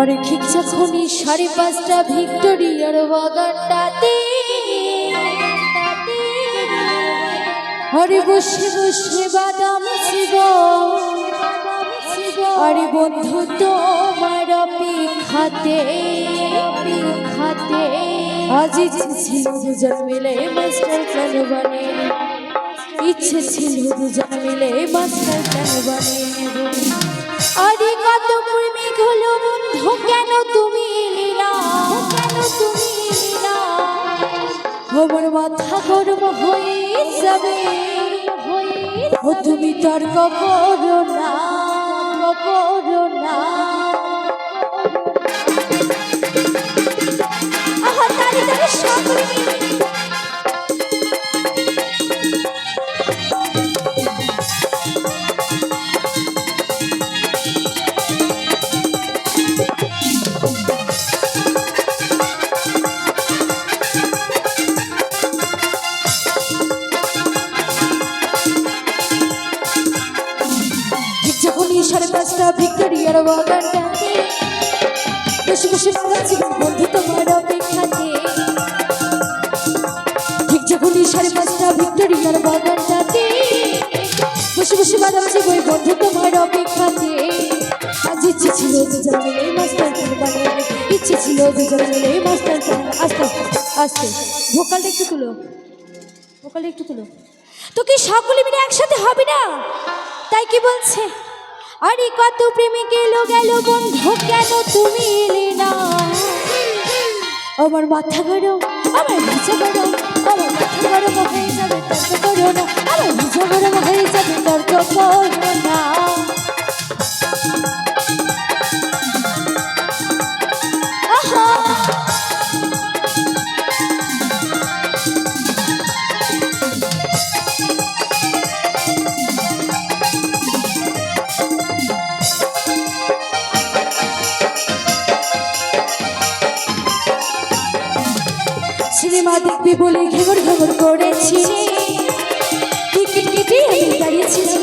আরে ঠিক যখনই সাড়ে পাঁচটা ভিক্টোরিয়ার বাগানটাতে, আরে বসে বসে বাদাম ছিল। আরে বন্ধু তোমার অপেক্ষাতে অপেক্ষাতে। আজ ছিল দুজন মিলে মাস্টার প্ল্যান বানে ইচ্ছে ছিল দুজন মিলে মাস্টার প্ল্যান নেব আরে কত আমার ঠাকুর হয়ে যাবে। ও তুমি তর্ক করো না করো না। ভিক্টোরিয়ার বাগানটাতে বসে বসে বাগাচ্ছি বন্ধু তোমার অপেক্ষাতে। ঠিক যখনই সাড়ে পাঁচটা ভিক্টোরিয়ার বাগানটাতে বসে বসে বাজাচ্ছি বই বন্ধু তোমার অপেক্ষাতে। আজ ইচ্ছে ছিল ইচ্ছে ছিল মিলে মাস্টার আস্তে আস্তে ভোকালটা একটু তুলো। ভোকালটা একটু তুলো। তো কি সকলে মিলে একসাথে হবে না? তাই কি বলছে? আরে কত প্রেমিক এলো গেল বন্ধু, কেন তুমি এলে না? আমার মাথা গরম, আমার মাথা গরম, আমার মাথা গরম হয়ে যাবে, তর্ক করো না। আমার মাথা গরম হয়ে যাবে, তর্ক করো সিনেমা দেখবি বলে ঘেমর ঘেমর করেছি। টিকিট কেটে আমি দাঁড়িয়েছিলাম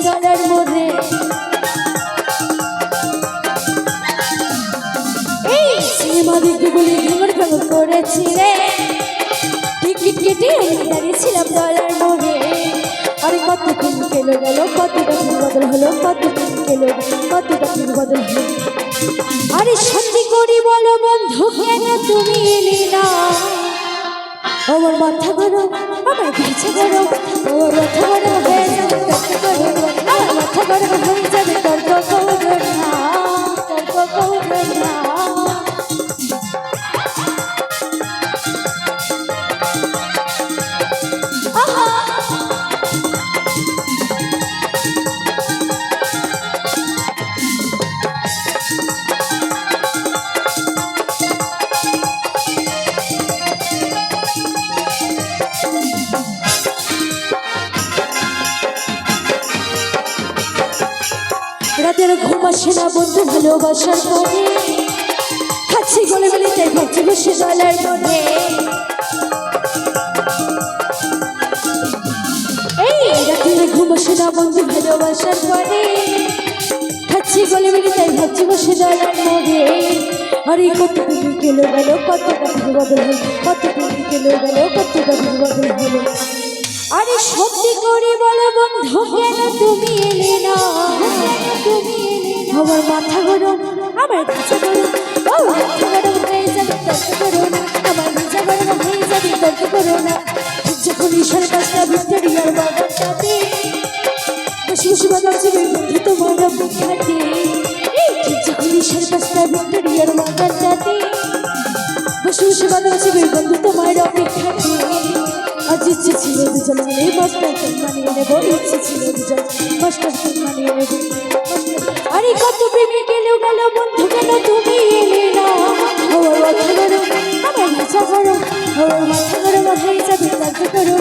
এই সিনেমা দেখবি বলে ঘেমর ঘেমর করেছি রে। টিকিট কেটে আমি দাঁড়িয়েছিলাম মোড়ে। আরে কত দিন কেলো গেল কতটা দিন বদল হলো, কত দিন কেলো কতটা দিন বদল হলো। আরে সত্যি করি বলো বন্ধু, কেন তুমি এলি না? আমার মাথা গরম আমার ভিজে গরম আমার মাথা গরম হয়ে আমার মাথা গরম রাতের ঘুম আসে না বন্ধু, ভালোবাসার তাই মনে। ঘুম খাচ্ছি গলে গলে তাই ভাবছি বসে জলার মনে। আরে কত কত বদল হলো, কত কত বদল হলো। আরে সত্যি করে বলো বন্ধু, কেন তুমি এলে না? তুমি এলে আমার মাথা গরম, আমার কাছে গরম ও মাথা গরম হয়ে যাবে তর্ক করো না। আমার নিজা গরম হয়ে যাবে তর্ক করো না। যখন ঈশ্বর পাঁচটা ভিক্টোরিয়ার বাগানটাতে বসে বসে বাজাচ্ছি বন্ধু তোমার এই যখন ঈশ্বর বাগানটাতে বসে বসে বাজাচ্ছি বন্ধু তোমার অপেক্ষাতে নেব ইচ্ছে ছিল দুজন প্ল্যান মানিয়ে নেব আরে কত প্রেমিক এলো গেল বন্ধু, কেন তুমি এলে না? আমার মাথা গরম। আমার মাথা গরম আমার মাথা গরম হয়ে যাবে তর্ক করো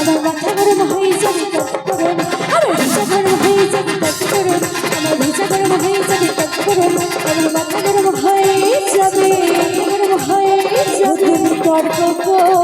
আমার মাথা গরম হয়ে যাবে তর্ক করো আমার ভিজা গরম হয়ে যাবে তর্ক করো আমার ভিজা গরম হয়ে যাবে তর্ক করো আমার মাথা গরম হয়ে যাবে, মাথা গরম হয়ে যাবে। তর্ক করো